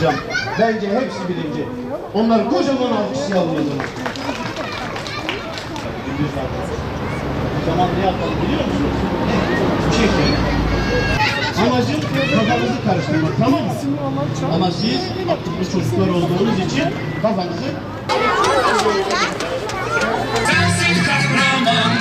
hocam. Bence hepsi birinci. Onları kocaman alkışlayalım o zaman. Ne yapalım biliyor musunuz? Bu şekilde. Amacım kafanızı karıştırmak tamam mı? Ama siz akıllı çocuklar olduğunuz için kafanızı Sensin kahraman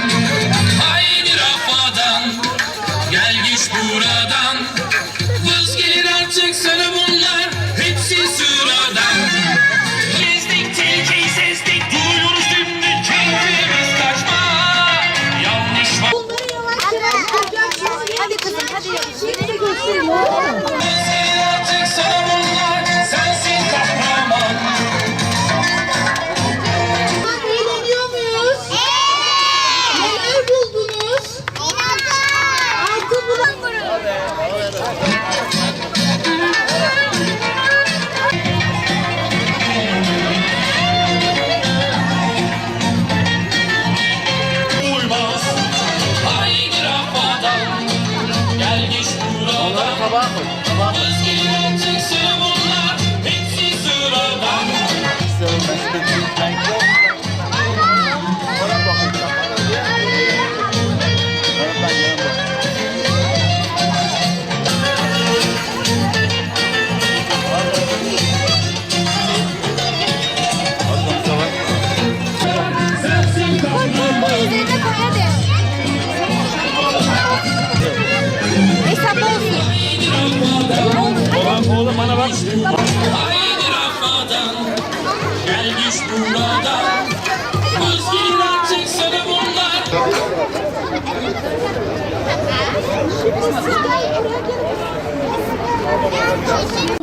buradan Vazgeçin artık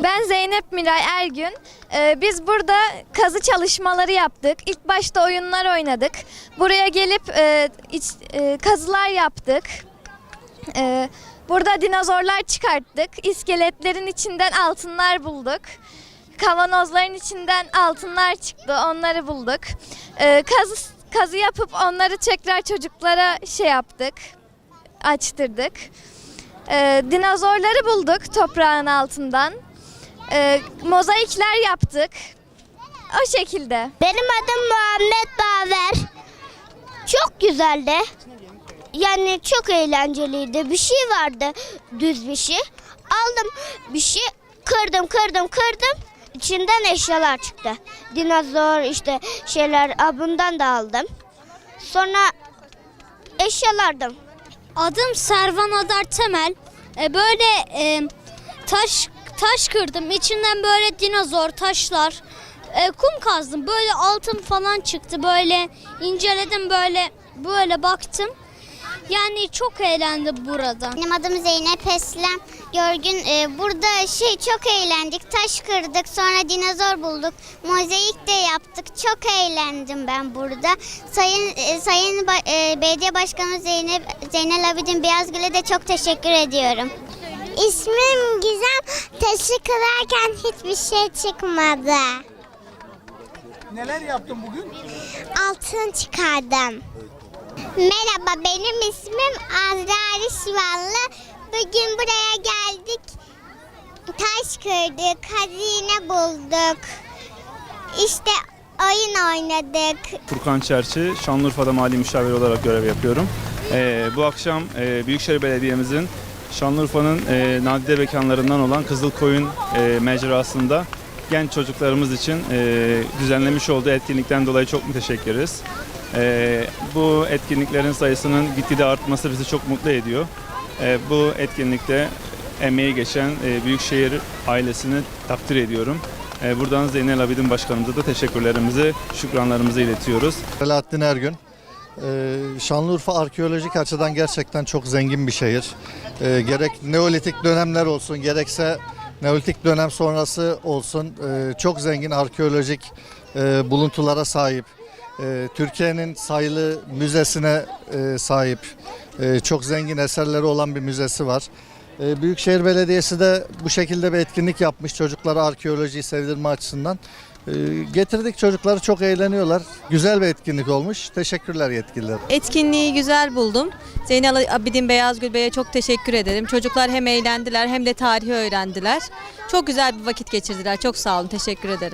Ben Zeynep Miray Ergün. Ee, biz burada kazı çalışmaları yaptık. İlk başta oyunlar oynadık. Buraya gelip e, iç- e, kazılar yaptık. Ee, burada dinozorlar çıkarttık. İskeletlerin içinden altınlar bulduk. Kavanozların içinden altınlar çıktı. Onları bulduk. Ee, kazı, kazı yapıp onları tekrar çocuklara şey yaptık. Açtırdık. Ee, dinozorları bulduk toprağın altından. Ee, mozaikler yaptık. O şekilde. Benim adım Muhammed Baver. Çok güzeldi. Yani çok eğlenceliydi. Bir şey vardı düz bir şey. Aldım bir şey kırdım kırdım kırdım. İçinden eşyalar çıktı. Dinozor işte şeyler bundan da aldım. Sonra eşyalardım. Adım Servan Adar Temel. E, böyle e, taş taş kırdım. İçinden böyle dinozor taşlar. E, kum kazdım. Böyle altın falan çıktı. Böyle inceledim böyle böyle baktım. Yani çok eğlendim burada. Benim adım Zeynep Eslem. Görgün e, burada şey çok eğlendik. Taş kırdık sonra dinozor bulduk. Mozaik de yaptık. Çok eğlendim ben burada. Sayın e, Sayın Ba- e, Belediye Başkanı Zeynep Zeynel Abidin Beyazgül'e de çok teşekkür ediyorum. İsmim Gizem. Taşı kırarken hiçbir şey çıkmadı. Neler yaptın bugün? Altın çıkardım. Merhaba benim ismim Azra Şivallı. Bugün buraya geldik. Taş kırdık, hazine bulduk. İşte oyun oynadık. Furkan Çerçi, Şanlıurfa'da mali müşavir olarak görev yapıyorum. Ee, bu akşam e, Büyükşehir Belediye'mizin Şanlıurfa'nın e, nadide mekanlarından olan Kızılkoyun e, mecrasında genç çocuklarımız için e, düzenlemiş olduğu etkinlikten dolayı çok müteşekkiriz. E, bu etkinliklerin sayısının gitgide artması bizi çok mutlu ediyor. E, bu etkinlikte emeği geçen e, Büyükşehir ailesini takdir ediyorum. E, buradan Zeynel Abidin Başkanımıza da teşekkürlerimizi, şükranlarımızı iletiyoruz. Selahattin Ergün. Ee, Şanlıurfa arkeolojik açıdan gerçekten çok zengin bir şehir. Ee, gerek Neolitik dönemler olsun gerekse Neolitik dönem sonrası olsun ee, çok zengin arkeolojik e, buluntulara sahip. Ee, Türkiye'nin sayılı müzesine e, sahip. Ee, çok zengin eserleri olan bir müzesi var. Ee, Büyükşehir Belediyesi de bu şekilde bir etkinlik yapmış çocuklara arkeolojiyi sevdirme açısından. E, getirdik çocukları çok eğleniyorlar. Güzel bir etkinlik olmuş. Teşekkürler yetkililer. Etkinliği güzel buldum. Zeynel Abidin Beyazgül Bey'e çok teşekkür ederim. Çocuklar hem eğlendiler hem de tarihi öğrendiler. Çok güzel bir vakit geçirdiler. Çok sağ olun. Teşekkür ederim.